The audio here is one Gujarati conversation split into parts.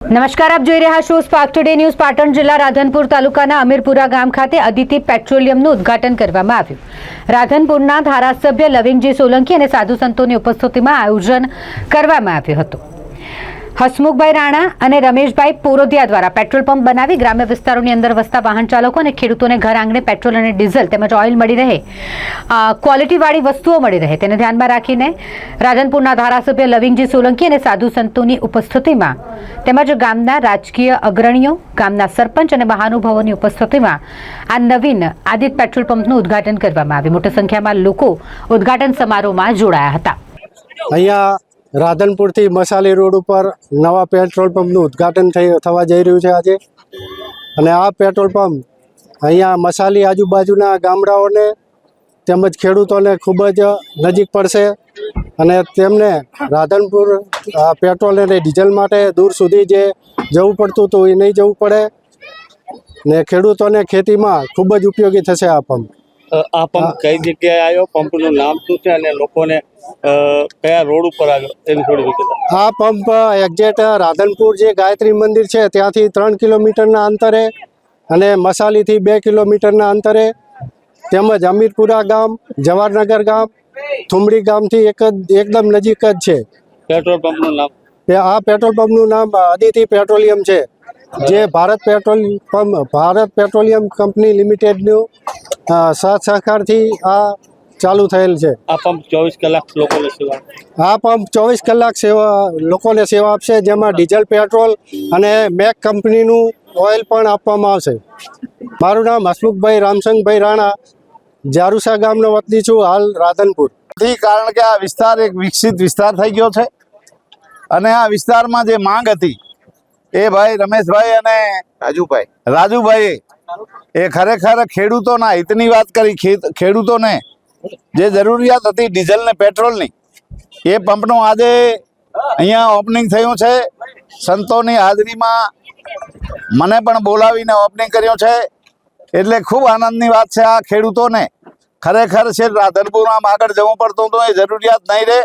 નમસ્કાર, આપ જોઈ રહ્યા છો સ્પાર્ક ટુડે ન્યૂઝ પાટણ જિલ્લા રાધનપુર તાલુકાના અમીરપુરા ગામ ખાતે અદિતિ પેટ્રોલિયમનું ઉદ્ઘાટન કરવામાં આવ્યું. રાધનપુરના ધારાસભ્ય લવિંગજી સોલંકી અને સાધુ સંતોની ઉપસ્થિતિમાં આયોજન કરવામાં આવ્યું હતું. હસમુખભાઈ રાણા અને રમેશભાઈ પોરોધિયા દ્વારા પેટ્રોલ પંપ બનાવી ગ્રામ્ય વિસ્તારોની અંદર વસતા વાહન ચાલકો અને ખેડૂતોને ઘર આંગણે પેટ્રોલ અને ડીઝલ તેમજ ઓઇલ મળી રહે. ક્વોલિટીવાળી વસ્તુઓ મળી રહે. તેને ધ્યાનમાં રાખીને રાધનપુરના ધારાસભ્ય લવિંગજી સોલંકી અને સાધુ સંતોની ઉપસ્થિતિમાં તેમજ ગામના રાજકીય અગ્રણીઓ, ગામના સરપંચ અને મહાનુભાવોની ઉપસ્થિતિમાં આ નવીન આદિત પેટ્રોલ પંપનું ઉદ્ઘાટન કરવામાં આવ્યું. મોટી સંખ્યામાં લોકો ઉદ્ઘાટન સમારોહમાં જોડાયા હતા. અહીંયા રાધનપુરથી મસાલી રોડ ઉપર નવા પેટ્રોલ પંપનું ઉદ્ઘાટન થઈ થવા જઈ રહ્યું છે આજે. અને આ પેટ્રોલ પંપ અહીંયા મસાલી આજુબાજુના ગામડાઓને તેમજ ખેડૂતોને ખૂબ જ નજીક પડશે અને તેમને રાધનપુર પેટ્રોલ અને ડીઝલ માટે દૂર સુધી જે જવું પડતું હતું એ નહીં જવું પડે ને ખેડૂતોને ખેતીમાં ખૂબ જ ઉપયોગી થશે આ પંપ. આ પંપ કઈ જગ્યાએ આવ્યો? પંપનું નામ શું છે અને લોકોને કયા રોડ ઉપર આવ્યો? એની થોડી વિગત આ પંપ એક્ઝેક્ટ રાધનપુર જે ગાયત્રી મંદિર છે ત્યાંથી ત્રણ કિલોમીટરના અંતરે અને મસાલીથી બે કિલોમીટરના અંતરે તેમજ અમીરપુરા ગામ જવાહરનગર ગામ થુમડી ગામથી એક જ એકદમ નજીક જ છે. પેટ્રોલ પંપનું નામ? આ પેટ્રોલ પંપનું નામ અદિતિ પેટ્રોલિયમ છે. જે Bharat petrol pump Bharat petroleum company લિમિટેડનું સાથ સહકારથી આ ચાલુ થયેલ છે. આ પંપ ચોવીસ કલાક લોકોને સેવા આ પંપ ચોવીસ કલાક સેવા લોકોને સેવા આપશે જેમાં ડીઝલ પેટ્રોલ અને મેક કંપનીનું ઓઇલ પણ આપવામાં આવશે. મારું નામ હસમુખભાઈ રામસંગભાઈ રાણા જારુસા ગામનો વતની છું હાલ રાધનપુર. કારણ કે આ વિસ્તાર એક વિકસિત વિસ્તાર થઈ ગયો છે અને આ વિસ્તારમાં જે માંગ હતી એ ભાઈ રમેશભાઈ અને રાજુભાઈ. રાજુભાઈ એ ખરેખર ખેડૂતોના હિતની વાત કરી ખેડૂતોને જે જરૂરિયાત હતી ડીઝલ ને પેટ્રોલની એ પંપનું આજે અહીંયા ઓપનિંગ થયું છે. સંતોની હાજરીમાં મને પણ બોલાવીને ઓપનિંગ કર્યો છે. એટલે ખૂબ આનંદની વાત છે આ ખેડૂતોને. ખરેખર છે, રાધનપુરમાં આગળ જવું પડતું હતું, એ જરૂરિયાત નહીં રહે.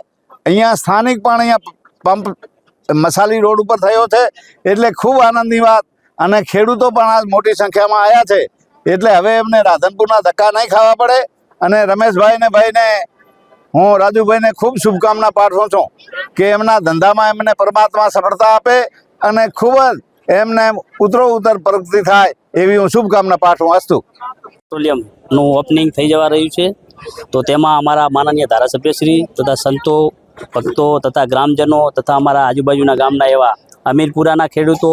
અહીંયા સ્થાનિક પણ અહીંયા પંપ મસાલી રોડ ઉપર થયો છે. એટલે ખૂબ આનંદની વાત. અને ખેડૂતો પણ આ મોટી સંખ્યામાં આવ્યા છે. એટલે હવે એમને રાધનપુરના ધક્કા નહીં ખાવા પડે અને રમેશભાઈને ભાઈને હું રાજુભાઈને ખૂબ શુભકામના પાઠવું છું કે એમના ધંધામાં એમને પરમાત્મા સફળતા આપે અને ખૂબ જ એમને ઉતરો ઉતર પ્રગતિ થાય એવી હું શુભકામના પાઠવું અસ્તુ. પેટ્રોલિયમનું ઓપનિંગ થઈ જવા રહ્યું છે. તો તેમાં અમારા માનનીય ધારાસભ્યશ્રી તથા સંતો, ભક્તો તથા ગ્રામજનો તથા અમારા આજુબાજુના ગામના એવા અમીરપુરાના ખેડૂતો,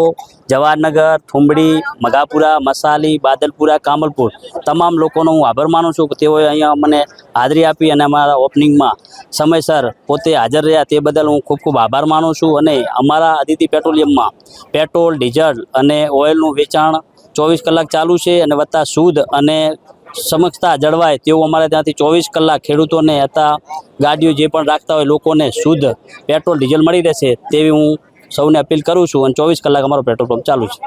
જવાહરનગર, થુંબડી, મગાપુરા, મસાલી, બાદલપુરા, કામલપુર, તમામ લોકોનો હું આભાર માનું છું કે તેઓએ અહીંયા મને હાજરી આપી અને અમારા ઓપનિંગમાં સમયસર પોતે હાજર રહ્યા તે બદલ હું ખૂબ ખૂબ આભાર માનું છું અને અમારા અદિતિ પેટ્રોલિયમમાં પેટ્રોલ, ડીઝલ અને ઓઇલનું વેચાણ ચોવીસ કલાક ચાલુ છે અને વત્તા શુદ્ધ અને સમક્ષતા જળવાય તેવું અમારે ત્યાંથી ચોવીસ કલાક ખેડૂતોને હતા ગાડીઓ જે પણ રાખતા હોય લોકોને શુદ્ધ પેટ્રોલ, ડીઝલ મળી રહેશે તેવી હું સૌને અપીલ કરું છું અને ચોવીસ કલાક અમારો પેટ્રોલ પંપ ચાલુ છે.